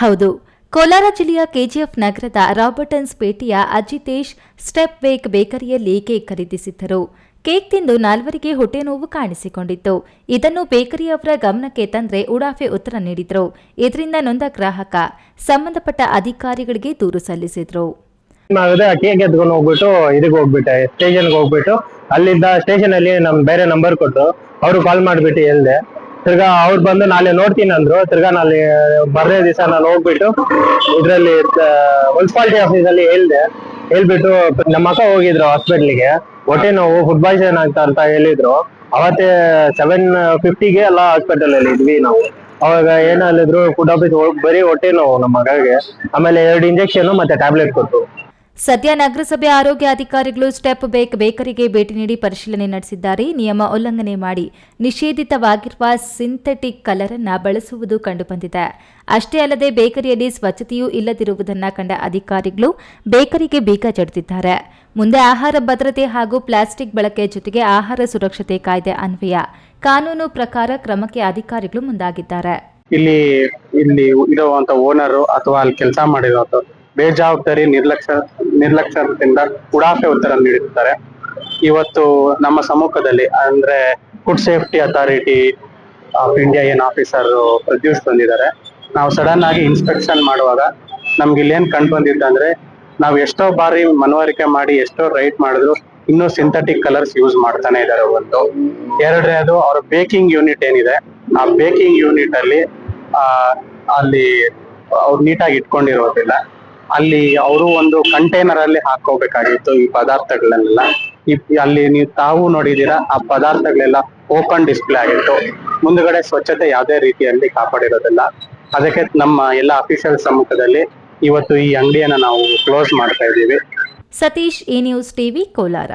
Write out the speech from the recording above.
ಹೌದು ಕೋಲಾರ ಜಿಲ್ಲೆಯ ಕೆಜಿಎಫ್ ನಗರದ ರಾಬರ್ಟನ್ಸ್ ಪೇಟೆಯ ಅಜಿತೇಶ್ ಸ್ಟೆಪ್ ವೇಕ್ ಬೇಕರಿಯಲ್ಲಿ ಕೇಕ್ ಖರೀದಿಸಿದ್ದರು. ಕೇಕ್ ತಿಂದು ನಾಲ್ವರಿಗೆ ಹೊಟ್ಟೆ ನೋವು ಕಾಣಿಸಿಕೊಂಡಿತ್ತು. ಇದನ್ನು ಬೇಕರಿಯವರ ಗಮನಕ್ಕೆ ತಂದ್ರೆ ಉಡಾಫೆ ಉತ್ತರ ನೀಡಿದ್ರು. ಇದರಿಂದ ನೊಂದ ಗ್ರಾಹಕ ಸಂಬಂಧಪಟ್ಟ ಅಧಿಕಾರಿಗಳಿಗೆ ದೂರು ಸಲ್ಲಿಸಿದ್ರು. ಕೇಕ್ ಎತ್ಕೊಂಡು ಹೋಗ್ಬಿಟ್ಟು ಇದಕ್ಕೆ ಹೋಗ್ಬಿಟ್ಟೆ ಸ್ಟೇಷನ್ಗೆ ಹೋಗ್ಬಿಟ್ಟು ಅಲ್ಲಿದ್ದ ಸ್ಟೇಷನ್ ಅಲ್ಲಿ ನಮ್ ಬೇರೆ ನಂಬರ್ ಕೊಟ್ಟು ಅವ್ರು ಕಾಲ್ ಮಾಡ್ಬಿಟ್ಟು ಹೇಳ್ದೆ, ತಿರ್ಗಾ ಅವ್ರು ಬಂದು ನಾಳೆ ನೋಡ್ತೀನಿ ಅಂದ್ರು. ತಿರ್ಗಾ ನಾಳೆ ಬರದೇ ದಿವಸ ನಾನು ಹೋಗ್ಬಿಟ್ಟು ಇದ್ರಲ್ಲಿ ಮುನ್ಸಿಪಾಲಿಟಿ ಆಫೀಸ್ ಅಲ್ಲಿ ಹೇಳ್ದೆ. ಹೇಳ್ಬಿಟ್ಟು ನಮ್ಮ ಅಕ್ಕ ಹೋಗಿದ್ರು ಹಾಸ್ಪಿಟ್ಲಿಗೆ ಹೊಟ್ಟೆ ನೋವು ಫುಡ್ ಪಾಯ್ಸನ್ ಆಗ್ತಾ ಅಂತ ಹೇಳಿದ್ರು. ಅವತ್ತೇ ಸೆವೆನ್ ಫಿಫ್ಟಿಗೆ ಎಲ್ಲ ಹಾಸ್ಪಿಟಲ್ ಅಲ್ಲಿ ಇದ್ವಿ ನಾವು. ಅವಾಗ ಏನ್ ಫುಡ್ ಆಫೀಸ್ ಬರೀ ಹೊಟ್ಟೆ ನೋವು ನಮ್ಮ ಮಗಗೆ ಆಮೇಲೆ ಎರಡು ಇಂಜೆಕ್ಷನ್ ಮತ್ತೆ ಟ್ಯಾಬ್ಲೆಟ್ ಕೊಟ್ಟು ಸದ್ಯ ನಗರಸಭೆ ಆರೋಗ್ಯ ಅಧಿಕಾರಿಗಳು ಸ್ಟೆಪ್ ಬೇಕ್ ಬೇಕರಿಗೆ ಭೇಟಿ ನೀಡಿ ಪರಿಶೀಲನೆ ನಡೆಸಿದ್ದಾರೆ. ನಿಯಮ ಉಲ್ಲಂಘನೆ ಮಾಡಿ ನಿಷೇಧಿತವಾಗಿರುವ ಸಿಂಥೆಟಿಕ್ ಕಲರ್ ಅನ್ನ ಬಳಸುವುದು ಕಂಡುಬಂದಿದೆ. ಅಷ್ಟೇ ಅಲ್ಲದೆ ಬೇಕರಿಯಲ್ಲಿ ಸ್ವಚ್ಛತೆಯೂ ಇಲ್ಲದಿರುವುದನ್ನ ಕಂಡ ಅಧಿಕಾರಿಗಳು ಬೇಕರಿಗೆ ಬೀಗ ಜಡಿದಿದ್ದಾರೆ. ಮುಂದೆ ಆಹಾರ ಭದ್ರತೆ ಹಾಗೂ ಪ್ಲಾಸ್ಟಿಕ್ ಬಳಕೆ ಜೊತೆಗೆ ಆಹಾರ ಸುರಕ್ಷತೆ ಕಾಯ್ದೆ ಅನ್ವಯ. ಕಾನೂನು ಪ್ರಕಾರ ಕ್ರಮಕ್ಕೆ ಅಧಿಕಾರಿಗಳು ಮುಂದಾಗಿದ್ದಾರೆ. ಇಲ್ಲಿ ಇಲ್ಲಿ ಇರುವಂತ ಓನರ್ ಅಥವಾ ಅಲ್ಲಿ ಕೆಲಸ ಮಾಡಿರುವಂತ ಬೇಜವಾಬ್ದಾರಿ ನಿರ್ಲಕ್ಷ್ಯ ನಿರ್ಲಕ್ಷ್ಯದಿಂದ ಉಡಾಫೆ ಉತ್ತರ ನೀಡುತ್ತಾರೆ ಇವತ್ತು ನಮ್ಮ ಸಮ್ಮುಖದಲ್ಲಿ ಅಂದ್ರೆ food safety authority of India ಏನ್ ಆಫೀಸರ್ ಪ್ರದ್ಯೂಷ್ ಬಂದಿದ್ದಾರೆ. ನಾವು ಸಡನ್ ಆಗಿ ಇನ್ಸ್ಪೆಕ್ಷನ್ ಮಾಡುವಾಗ ನಮ್ಗೆ ಇಲ್ಲಿ ಏನ್ ಕಂಡು ಬಂದಿದ್ದಂದ್ರೆ ನಾವು ಎಷ್ಟೋ ಬಾರಿ ಮನವರಿಕೆ ಮಾಡಿ, ಎಷ್ಟೋ ರೈಟ್ ಮಾಡಿದ್ರು ಇನ್ನೂ ಸಿಂಥೆಟಿಕ್ ಕಲರ್ಸ್ ಯೂಸ್ ಮಾಡ್ತಾನೆ ಇದ್ದಾರೆ ಒಂದು. ಎರಡನೇದು ಅವ್ರ ಬೇಕಿಂಗ್ ಯೂನಿಟ್ ಏನಿದೆ, ಆ ಬೇಕಿಂಗ್ ಯೂನಿಟ್ ಅಲ್ಲಿ ಅಲ್ಲಿ ಅವ್ರು ನೀಟಾಗಿ ಇಟ್ಕೊಂಡಿರೋದಿಲ್ಲ. ಅಲ್ಲಿ ಅವರು ಒಂದು ಕಂಟೈನರ್ ಅಲ್ಲಿ ಹಾಕೋಬೇಕಾಗಿತ್ತು ಈ ಪದಾರ್ಥಗಳನ್ನೆಲ್ಲ. ಅಲ್ಲಿ ನೀವು ತಾವು ನೋಡಿದೀರಾ ಆ ಪದಾರ್ಥಗಳೆಲ್ಲ ಓಪನ್ ಡಿಸ್ಪ್ಲೇ ಆಗಿತ್ತು. ಮುಂದ್ಗಡೆ ಸ್ವಚ್ಛತೆ ಯಾವುದೇ ರೀತಿಯಲ್ಲಿ ಕಾಪಾಡಿರೋದಿಲ್ಲ. ಅದಕ್ಕೆ ನಮ್ಮ ಎಲ್ಲ ಅಫಿಷಿಯಲ್ ಸಮ್ಮುಖದಲ್ಲಿ ಇವತ್ತು ಈ ಅಂಗಡಿಯನ್ನ ನಾವು ಕ್ಲೋಸ್ ಮಾಡ್ತಾ ಇದ್ದೀವಿ. Satish, A news TV, Kolar.